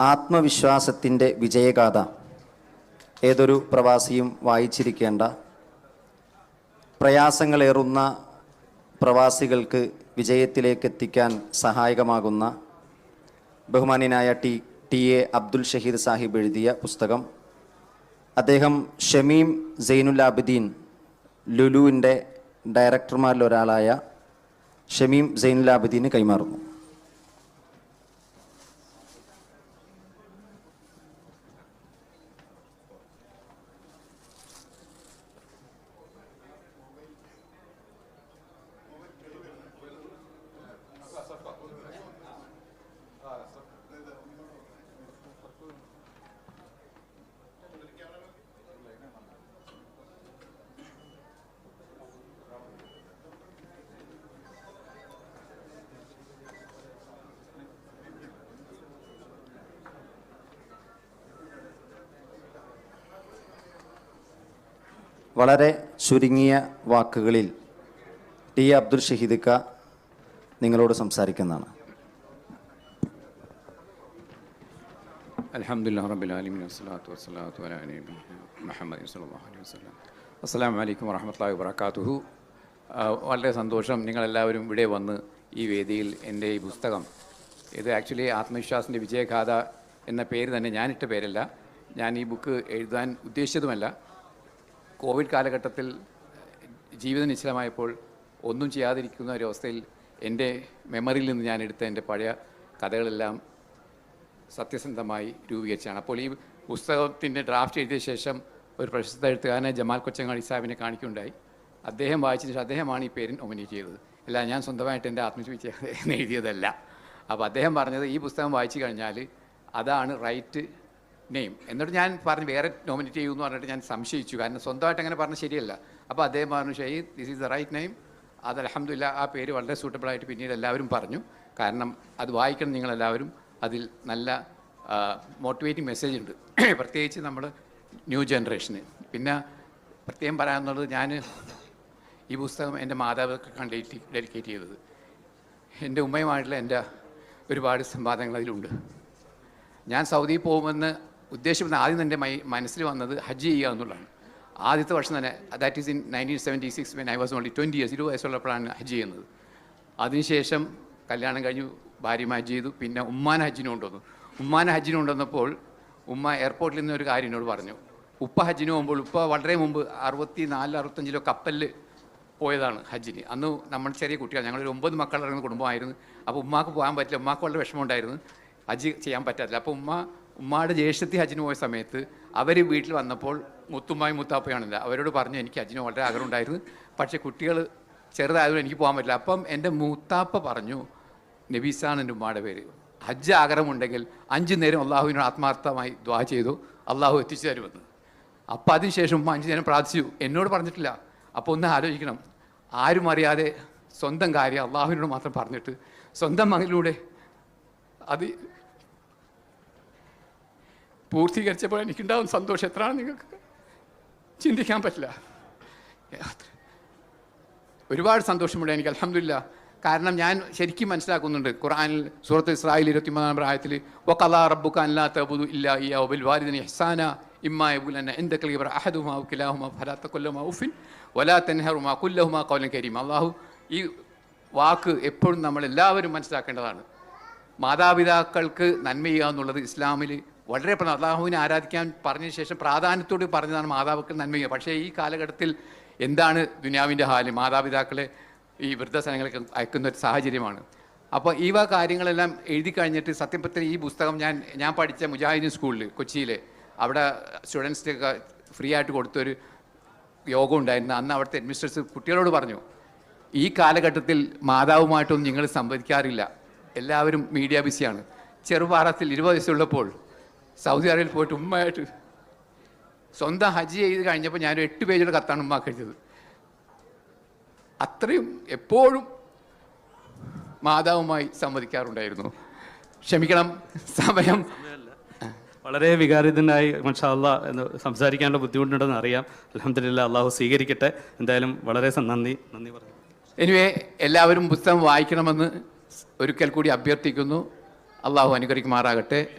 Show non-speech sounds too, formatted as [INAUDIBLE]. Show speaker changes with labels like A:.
A: ആത്മവിശ്വാസത്തിന്റെ വിജയഗാഥ. ഏതൊരു പ്രവാസിയും വായിച്ചിരിക്കേണ്ട പ്രയാസങ്ങളേറുന്ന പ്രവാസികൾക്ക് വിജയത്തിലേക്ക് എത്തിക്കാൻ സഹായകമാകുന്ന ബഹുമാന്യനായ T T A Abdul Shaheed Sahib എഴുതിയ പുസ്തകം. അദ്ദേഹം ഷമീം സൈനുൽ ആബിദീൻ ലുലുവിന്റെ ഡയറക്ടർമാരിലൊരാളായ ഷമീം സൈനുൽ ആബിദീന് കൈമാറുന്നു. വളരെ ചുരുങ്ങിയ വാക്കുകളിൽ ടി അബ്ദുൽ ഷഹീദിക്ക നിങ്ങളോട് സംസാരിക്കുന്നതാണ്.
B: അലഹമുല്ലാ റബിലാലിമിൻ വസ്സലാത്തു മുഹമ്മദ് സല്ലല്ലാഹു അലൈഹി വസല്ലം. അസ്സലാമു അലൈക്കും വറഹ്മത്തുള്ളാഹി വബറകാതുഹു. വളരെ സന്തോഷം നിങ്ങളെല്ലാവരും ഇവിടെ വന്ന് ഈ വേദിയിൽ എന്റെ ഈ പുസ്തകം ഇത് ആക്ച്വലി ആത്മവിശ്വാസിന്റെ വിജയഗാഥ എന്ന പേര് തന്നെ ഞാനിട്ട പേരല്ല. ഞാൻ ഈ ബുക്ക് എഴുതാൻ ഉദ്ദേശിച്ചതുമല്ല. കോവിഡ് കാലഘട്ടത്തിൽ ജീവിതം നിശ്ചലമായപ്പോൾ ഒന്നും ചെയ്യാതിരിക്കുന്ന ഒരു അവസ്ഥയിൽ എന്റെ മെമ്മറിയിൽ നിന്ന് ഞാൻ എടുത്ത എന്റെ പഴയ കഥകളെല്ലാം സത്യസന്ധമായി രൂപീകരിച്ചാണ് അപ്പോൾ ഈ പുസ്തകത്തിന്റെ ഡ്രാഫ്റ്റ് എഴുതിയ ശേഷം ഒരു പ്രശസ്ത എഴുത്തുകാരനെ ജമാൽ കൊച്ചങ്ങാടി സാഹിബിനെ കാണിക്കുകയുണ്ടായി. അദ്ദേഹം വായിച്ചതിന് ശേഷം അദ്ദേഹമാണ് ഈ പേര് നോമിനേറ്റ് ചെയ്തത്. അല്ല ഞാൻ സ്വന്തമായിട്ട് എന്റെ എന്ന് എഴുതിയതല്ല. അപ്പോൾ അദ്ദേഹം പറഞ്ഞത് ഈ പുസ്തകം വായിച്ചു കഴിഞ്ഞാൽ അതാണ് റൈറ്റ് നെയിം എന്നിട്ട് ഞാൻ പറഞ്ഞു വേറെ നോമിനേറ്റ് ചെയ്യുമെന്ന് പറഞ്ഞിട്ട് ഞാൻ സംശയിച്ചു. കാരണം സ്വന്തമായിട്ട് അങ്ങനെ പറഞ്ഞ ശരിയല്ല. അപ്പോൾ അദ്ദേഹം പറഞ്ഞു Shey this is the right name അത് അലഹമില്ല ആ പേര് വളരെ സൂട്ടബിൾ ആയിട്ട് പിന്നീട് എല്ലാവരും പറഞ്ഞു. കാരണം അത് വായിക്കണം നിങ്ങളെല്ലാവരും. അതിൽ നല്ല മോട്ടിവേറ്റിംഗ് മെസ്സേജ് ഉണ്ട്. [CLEARS THROAT] പ്രത്യേകിച്ച് നമ്മൾ ന്യൂ ജനറേഷന് പിന്നെ പ്രത്യേകം പറയാമെന്നുള്ളത് ഞാൻ ഈ പുസ്തകം എന്റെ മാതാപിതാക്കൾക്കാണ് ഡെഡിക്കേറ്റ് ചെയ്തത്. എന്റെ ഉമ്മയുമായിട്ടുള്ള എന്റെ ഒരുപാട് സംവാദങ്ങൾ അതിലുണ്ട്. ഞാൻ സൗദിയിൽ പോകുമെന്ന് ഉദ്ദേശിക്കുന്ന ആദ്യം എന്റെ മനസ്സിൽ വന്നത് ഹജ്ജ് ചെയ്യുക എന്നുള്ളതാണ്. ആദ്യത്തെ വർഷം തന്നെ that is in nineteen seventy six when I was only twenty years ഇരുപത് വയസ്സുള്ളപ്പോഴാണ് ഹജ്ജ് ചെയ്യുന്നത്. അതിനുശേഷം കല്യാണം കഴിഞ്ഞു ഭാര്യയും ഹജ്ജ് ചെയ്തു പിന്നെ ഉമ്മാൻ ഹജ്ജിന് കൊണ്ടുവന്നു. ഉമ്മാൻ ഹജ്ജിന് കൊണ്ടുവന്നപ്പോൾ ഉമ്മ എയർപോർട്ടിൽ നിന്ന് ഒരു കാര്യം എന്നോട് പറഞ്ഞു. ഉപ്പ ഹജ്ജിന് പോകുമ്പോൾ ഉപ്പ വളരെ മുമ്പ് അറുപത്തി നാല് അറുപത്തഞ്ചിലോ കപ്പലിൽ പോയതാണ് ഹജ്ജിന്. അന്ന് നമ്മൾ ചെറിയ കുട്ടികൾ ഞങ്ങളൊരു ഒമ്പത് മക്കളടങ്ങുന്ന കുടുംബമായിരുന്നു. അപ്പോൾ ഉമ്മാക്ക് പോകാൻ പറ്റില്ല ഉമ്മാക്ക് വളരെ വിഷമമുണ്ടായിരുന്നു. ഹജ്ജ് ചെയ്യാൻ പറ്റാത്തില്ല അപ്പോൾ ഉമ്മ ഉമ്മയുടെ ജ്യേഷ്ഠത്തി ഹജ്ജിന് പോയ സമയത്ത് അവർ വീട്ടിൽ വന്നപ്പോൾ മുത്തുമ്മായി മുത്താപ്പയാണില്ല അവരോട് പറഞ്ഞു എനിക്ക് ഹജ്ജിന് വളരെ ആഗ്രഹം ഉണ്ടായിരുന്നു. പക്ഷേ കുട്ടികൾ ചെറുതായതുകൊണ്ട് എനിക്ക് പോകാൻ പറ്റില്ല. അപ്പം എന്റെ മുത്താപ്പ പറഞ്ഞു നബീസാണ് എന്റെ ഉമ്മയുടെ പേര്. ഹജ്ജ് ആഗ്രഹമുണ്ടെങ്കിൽ അഞ്ചു നേരം അള്ളാഹുവിനോട് ആത്മാർത്ഥമായി ദ്വാ ചെയ്തു. അള്ളാഹു എത്തിച്ചു തരുമെന്ന്. അപ്പം അതിനുശേഷം ഉമ്മ അഞ്ചു നേരം പ്രാർത്ഥിച്ചു. എന്നോട് പറഞ്ഞിട്ടില്ല. അപ്പോൾ ഒന്ന് ആലോചിക്കണം. ആരും അറിയാതെ സ്വന്തം കാര്യം അള്ളാഹുവിനോട് മാത്രം പറഞ്ഞിട്ട് സ്വന്തം മകനിലൂടെ അത് പൂർത്തീകരിച്ചപ്പോൾ എനിക്കുണ്ടാവും സന്തോഷം എത്രയാണ് നിങ്ങൾക്ക് ചിന്തിക്കാൻ പറ്റില്ല. ഒരുപാട് സന്തോഷമുണ്ട് എനിക്ക് അലഹമില്ല കാരണം ഞാൻ ശരിക്കും മനസ്സിലാക്കുന്നുണ്ട് ഖുറാനിൽ സൂറത്ത് ഇസ്രായേൽ ഇരുപത്തിമൂന്നാം പ്രായത്തിൽ വക്കലാ കലാ റബ്ബുക്ക അല്ലാത്ത ഇല്ലാ ഈ വാലിദിനി ഇഹ്സാന ഇമ്മാ ഇമ്മായബുൽ ഇൻദക ലിബറ അഹദുഹുമാ ഔ കിലാഹുമാ ഫലാത്ത കൊല്ലമാ ഉഫിൻ ഒലാ തെൻഹറുമാ കുല്ലഹുമാ ഖൗലൻ കരീം. അള്ളാഹു ഈ വാക്ക് എപ്പോഴും നമ്മൾ എല്ലാവരും മനസ്സിലാക്കേണ്ടതാണ്. മാതാപിതാക്കൾക്ക് നന്മ ചെയ്യുക എന്നുള്ളത് ഇസ്ലാമിൽ വളരെ അള്ളാഹുവിനെ ആരാധിക്കാൻ പറഞ്ഞ ശേഷം പ്രാധാന്യത്തോട് പറഞ്ഞതാണ് മാതാപിതാക്കൾ നന്മ ചെയ്യുക പക്ഷേ ഈ കാലഘട്ടത്തിൽ എന്താണ് ദുനിയാവിന്റെ ഹാൽ? മാതാപിതാക്കളെ ഈ വൃദ്ധസ്ഥലങ്ങൾക്ക് അയക്കുന്ന ഒരു സാഹചര്യമാണ്. അപ്പോൾ ഈ വക കാര്യങ്ങളെല്ലാം എഴുതി കഴിഞ്ഞിട്ട് സത്യം പറ്റി ഈ പുസ്തകം ഞാൻ ഞാൻ പഠിച്ച മുജാഹിദീൻ സ്കൂളിൽ കൊച്ചിയിൽ അവിടെ സ്റ്റുഡൻസിനൊക്കെ ഫ്രീ ആയിട്ട് കൊടുത്തൊരു യോഗം ഉണ്ടായിരുന്നു. അന്ന് അവിടുത്തെ അഡ്മിനിസ്ട്രേറ്റർ കുട്ടികളോട് പറഞ്ഞു ഈ കാലഘട്ടത്തിൽ മാതാവുമായിട്ടൊന്നും നിങ്ങൾ സംവദിക്കാറില്ല. എല്ലാവരും മീഡിയ ബിസിയാണ് ചെറുപാറത്തിൽ ഇരുപത് വയസ്സുള്ളപ്പോൾ സൗദി അറേബ്യയിൽ പോയിട്ട് ഉമ്മയായിട്ട് സ്വന്തം ഹജ്ജ് ചെയ്ത് കഴിഞ്ഞപ്പോൾ ഞാനൊരു എട്ട് പേജുള്ള കത്താണ് ഉമ്മാക്ക് എഴുതിയത്. അത്രയും എപ്പോഴും മാതാവുമായി സംവദിക്കാറുണ്ടായിരുന്നു. ക്ഷമിക്കണം സമയം.
C: വളരെ വികാരിതനായി മഷാല്ല എന്ന് സംസാരിക്കാനുള്ള ബുദ്ധിമുട്ടുണ്ടെന്ന് അറിയാം. അലഹമില്ല അള്ളാഹു സ്വീകരിക്കട്ടെ. എന്തായാലും വളരെ നന്ദി. നന്ദി പറഞ്ഞു.
B: എനിവേ എല്ലാവരും പുസ്തകം വായിക്കണമെന്ന് ഒരിക്കൽ കൂടി അഭ്യർത്ഥിക്കുന്നു. അള്ളാഹു അനുഗ്രഹിക്കുമാറാകട്ടെ.